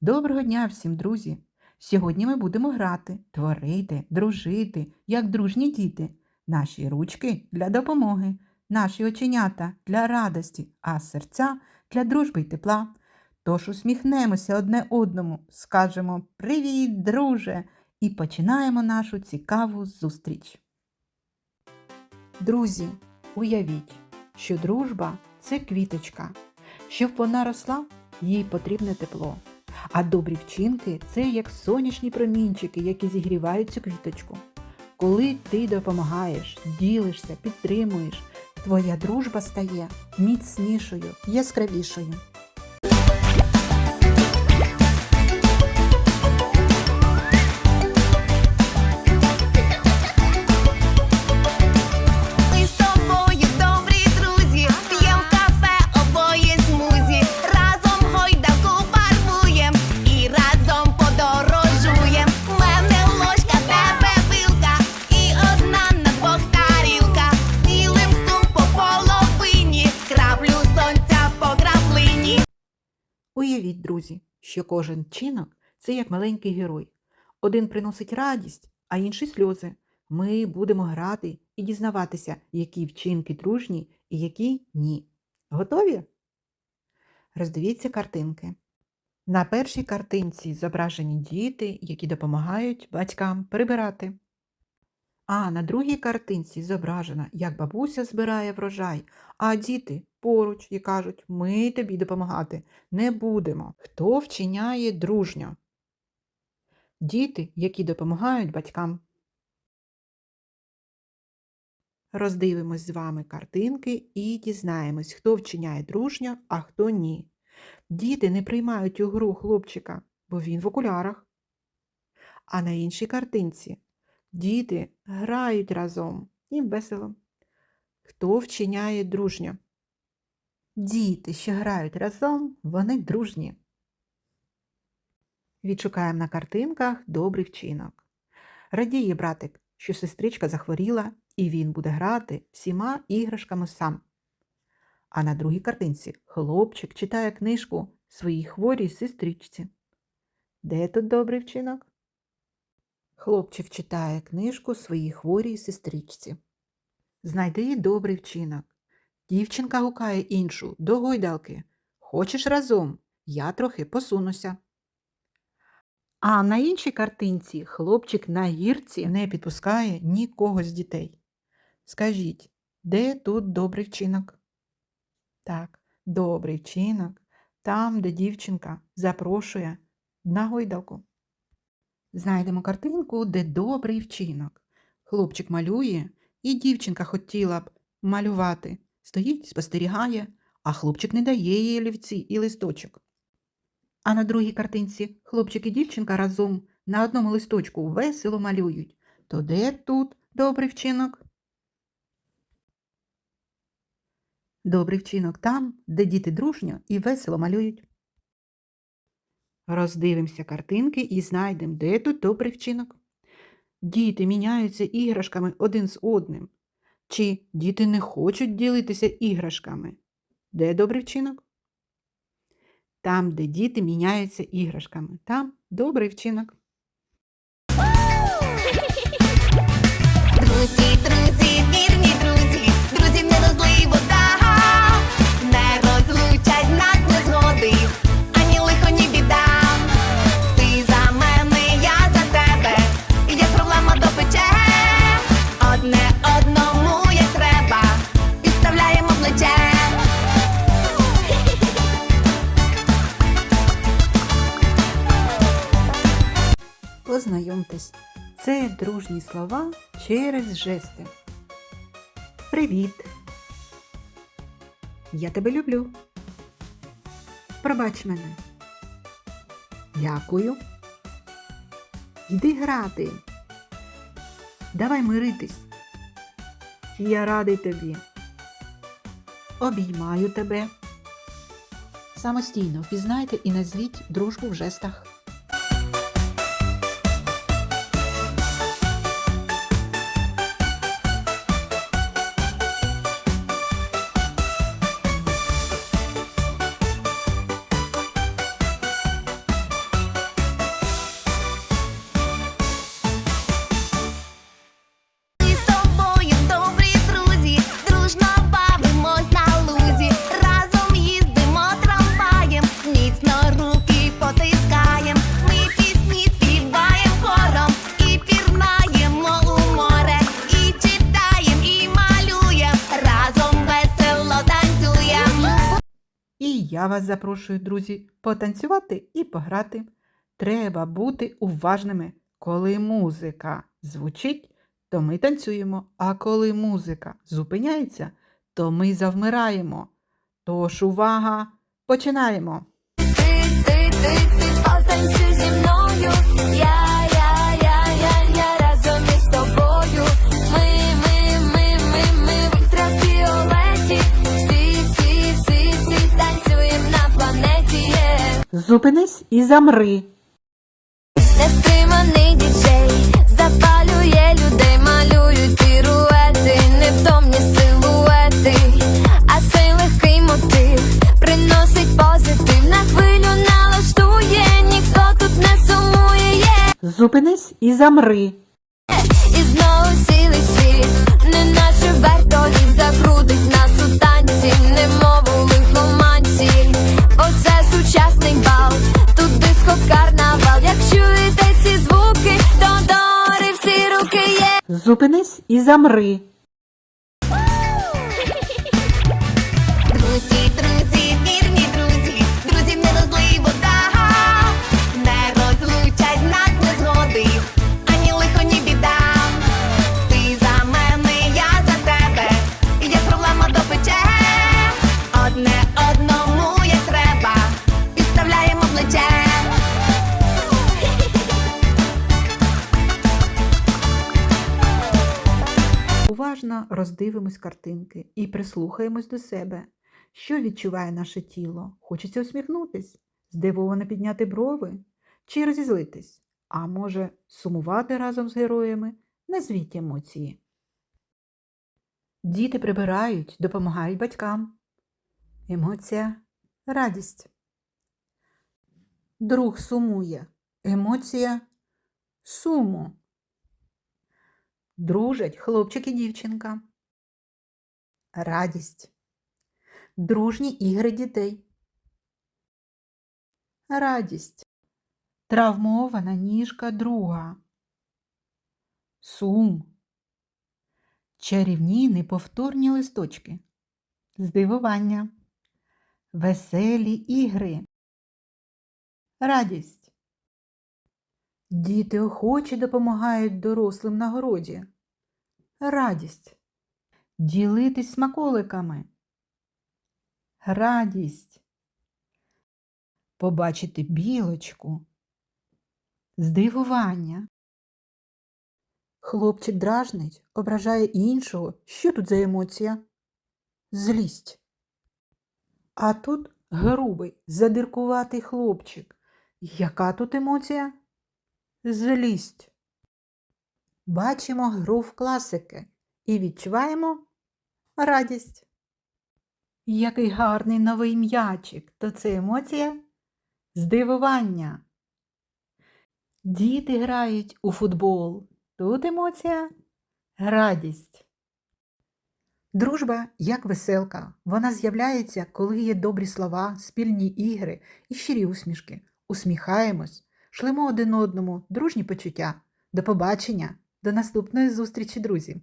Доброго дня всім, друзі! Сьогодні ми будемо грати, творити, дружити, як дружні діти. Наші ручки для допомоги, наші оченята для радості, а серця для дружби й тепла. Тож усміхнемося одне одному, скажемо Привіт, друже! і починаємо нашу цікаву зустріч. Друзі, уявіть, що дружба це квіточка. Щоб вона росла, їй потрібне тепло. А добрі вчинки це як сонячні промінчики, які зігрівають цю квіточку. Коли ти допомагаєш, ділишся, підтримуєш, твоя дружба стає міцнішою, яскравішою. Уявіть, друзі, що кожен вчинок це як маленький герой. Один приносить радість, а інший сльози. Ми будемо грати і дізнаватися, які вчинки дружні і які ні. Готові? Роздивіться картинки. На першій картинці зображені діти, які допомагають батькам прибирати. А на другій картинці зображено, як бабуся збирає врожай, а діти поруч і кажуть, ми тобі допомагати не будемо. Хто вчиняє дружньо? Діти, які допомагають батькам. Роздивимось з вами картинки і дізнаємось, хто вчиняє дружньо, а хто ні. Діти не приймають у гру хлопчика, бо він в окулярах. А на іншій картинці діти грають разом, їм весело. Хто вчиняє дружньо? Діти, що грають разом, вони дружні. Відшукаємо на картинках добрий вчинок. Радіє братик, що сестричка захворіла, і він буде грати всіма іграшками сам. А на другій картинці хлопчик читає книжку своїй хворій сестричці. Де тут добрий вчинок? Хлопчик читає книжку своїй хворій сестричці. Знайди добрий вчинок. Дівчинка гукає іншу до гойдалки. Хочеш разом? Я трохи посунуся. А на іншій картинці хлопчик на гірці не підпускає нікого з дітей. Скажіть, де тут добрий вчинок? Так, добрий вчинок там, де дівчинка запрошує на гойдалку. Знайдемо картинку, де добрий вчинок. Хлопчик малює, і дівчинка хотіла б малювати. Стоїть, спостерігає, а хлопчик не дає їй олівці і листочок. А на другій картинці хлопчик і дівчинка разом на одному листочку весело малюють. То де тут добрий вчинок? Добрий вчинок там, де діти дружньо і весело малюють. Роздивимося картинки і знайдемо, де тут добрий вчинок. Діти міняються іграшками один з одним. Чи діти не хочуть ділитися іграшками? Де добрий вчинок? Там, де діти міняються іграшками. Там добрий вчинок. Познайомтесь, це дружні слова через жести. Привіт! Я тебе люблю. Пробач мене. Дякую. Йди грати. Давай миритись. Я радий тобі. Обіймаю тебе. Самостійно впізнайте і назвіть дружбу в жестах. Вас запрошую, друзі, потанцювати і пограти. Треба бути уважними. Коли музика звучить, то ми танцюємо, а коли музика зупиняється, то ми завмираємо. Тож увага, починаємо! Ти, ти, ти, ти потанцюй. Зупинись і замри. Нестриманий діджей запалює людей, малюють піруети, невтомні силуети, а цей легкий мотив приносить позитив, на хвилю налаштує, ніхто тут не сумує. Зупинись і замри. Зупинись і замри. Уважно роздивимось картинки і прислухаємось до себе. Що відчуває наше тіло? Хочеться усміхнутись, здивовано підняти брови чи розізлитись, а може, сумувати разом з героями? Назвіть емоції. Діти прибирають, допомагають батькам. Емоція радість. Друг сумує. Емоція суму. Дружать хлопчик і дівчинка. Радість. Дружні ігри дітей. Радість. Травмована ніжка друга. Сум. Чарівні неповторні листочки. Здивування. Веселі ігри. Радість. Діти охоче допомагають дорослим на городі. Радість. Ділитись смаколиками. Радість. Побачити білочку. Здивування. Хлопчик дражнить, ображає іншого. Що тут за емоція? Злість. А тут грубий, задиркуватий хлопчик. Яка тут емоція? Злість. Бачимо гру в класики і відчуваємо радість. Який гарний новий м'ячик, то це емоція здивування. Діти грають у футбол. Тут емоція радість. Дружба як веселка. Вона з'являється, коли є добрі слова, спільні ігри і щирі усмішки. Усміхаємось, шлемо один одному дружні почуття. До побачення, до наступної зустрічі, друзі!